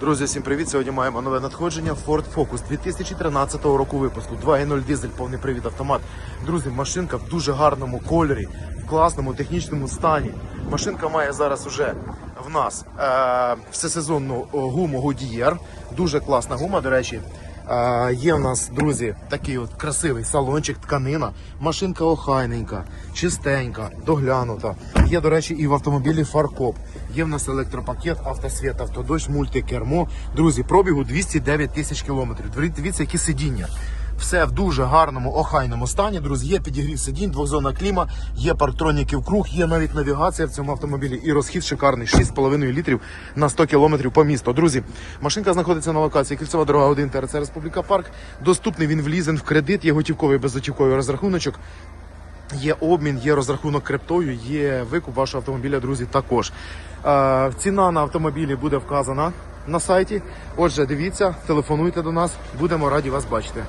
Друзі, всім привіт! Сьогодні маємо нове надходження Ford Focus 2013 року випуску. 2.0 дизель, повний привід автомат. Друзі, машинка в дуже гарному кольорі, в класному технічному стані. Машинка має зараз уже в нас е, всесезонну гуму Goodyear. Дуже класна гума, до речі. Є в нас, друзі, такий от красивий салончик, тканина. Машинка охайненька, чистенька, доглянута. Є, до речі, і в автомобілі фаркоп. Є в нас електропакет, автосвіт, автодощ, мультикермо. Друзі, пробігу 209 тисяч кілометрів. Диві- Дивіться, які сидіння. Все в дуже гарному, охайному стані. Друзі, є підігрів сидінь, двохзонна кліма, є парктроніки в круг, є навіть навігація в цьому автомобілі і розхід шикарний 6,5 літрів на 100 кілометрів по місту. Друзі, машинка знаходиться на локації Кільцева дорога 1 ТРЦ Республіка Парк. Доступний він в лізинг в кредит, є готівковий безготівковий розрахуночок. Є обмін, є розрахунок криптою, є викуп вашого автомобіля, друзі, також. Е, ціна на автомобілі буде вказана на сайті. Отже, дивіться, телефонуйте до нас, будемо раді вас бачити.